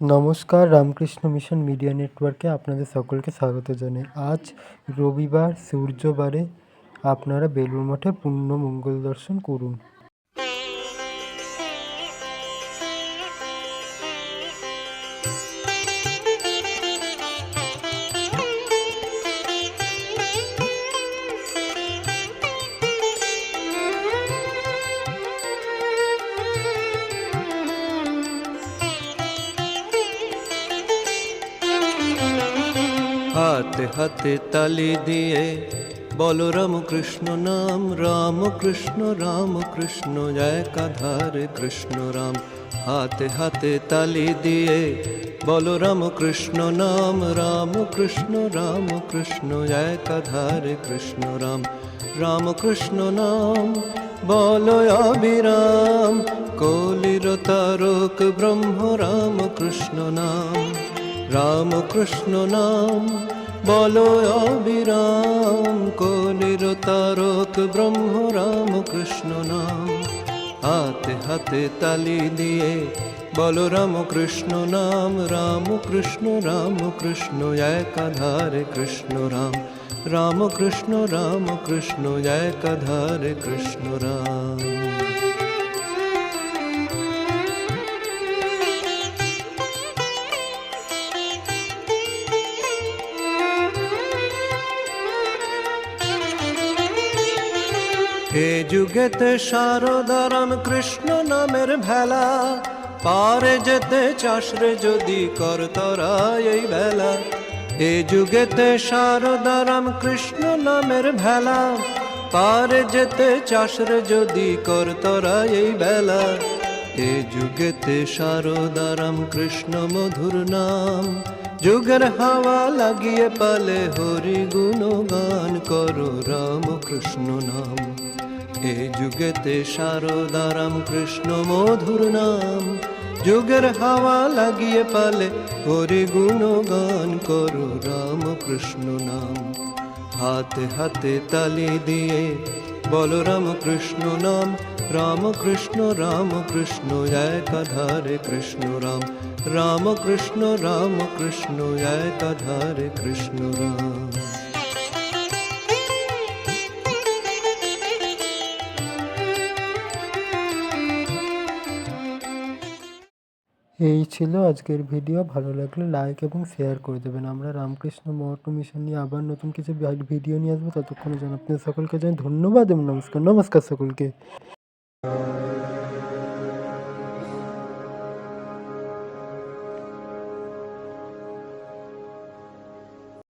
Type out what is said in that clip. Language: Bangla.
নমস্কার, রামকৃষ্ণ মিশন মিডিয়া নেটওয়ার্কে আপনাদের সকলকে স্বাগত জানাই। আজ রবিবার, সূর্যবারে আপনারা বেলুড় মঠে পূর্ণ মঙ্গল দর্শন করুন। হাতে হাতে তালি দিয়ে বলো রাম কৃষ্ণ নাম রাম কৃষ্ণ রাম কৃষ্ণ একাধার কৃষ্ণ রাম। হাতে হাতে তালি দিয়ে বলো রাম কৃষ্ণ নাম রাম কৃষ্ণ রাম কৃষ্ণ একাধার কৃষ্ণ রাম। রাম কৃষ্ণ নাম, বলো অবিরাম, কলির তারক ব্রহ্ম রাম কৃষ্ণ নাম। রাম কৃষ্ণ নাম বলো অবিরাম কলির তারক ব্রহ্ম রাম কৃষ্ণ নাম। হাতে হাতে তালি দিয়ে বলো রাম কৃষ্ণ নাম রাম কৃষ্ণ রাম কৃষ্ণ একাধারে কৃষ্ণ রাম। রাম কৃষ্ণ রাম কৃষ্ণ একাধারে কৃষ্ণ রাম। হে যুগেতে শারদারাম কৃষ্ণ নামের ভেলা, পারে যেতে চাষরে যদি করতরা এই বেলা। হে যুগেতে শারদারাম কৃষ্ণ নামের ভেলা, পারে যেতে চাষরে যদি করতরা এই বেলা। এ যুগেতে শারদারাম কৃষ্ণ মধুর নাম। যুগের হাওয়া লাগিয়ে পালে হরি গুণগান করো রাম কৃষ্ণ নাম। এ যুগেতে শারদারাম কৃষ্ণ মধুর নাম। যুগের হাওয়া লাগিয়ে পালে হরি গুণগান করো রাম কৃষ্ণ নাম। হাতে হাতে তালি দিয়ে বলো রাম কৃষ্ণ নাম রাম কৃষ্ণ রাম কৃষ্ণ একাধারে কৃষ্ণ রাম রাম কৃষ্ণ রাম কৃষ্ণ একাধারে কৃষ্ণ রাম এই ছিল আজকের ভিডিও ভালো লাগলে লাইক এবং শেয়ার করে দেবেন। আমরা রামকৃষ্ণ মঠ মিশন নিয়ে আবার নতুন কিছু ভিডিও নিয়ে আসব। ততক্ষণে যেন আপনাদের সকলকে জানাই ধন্যবাদ এবং নমস্কার। নমস্কার সকলকে।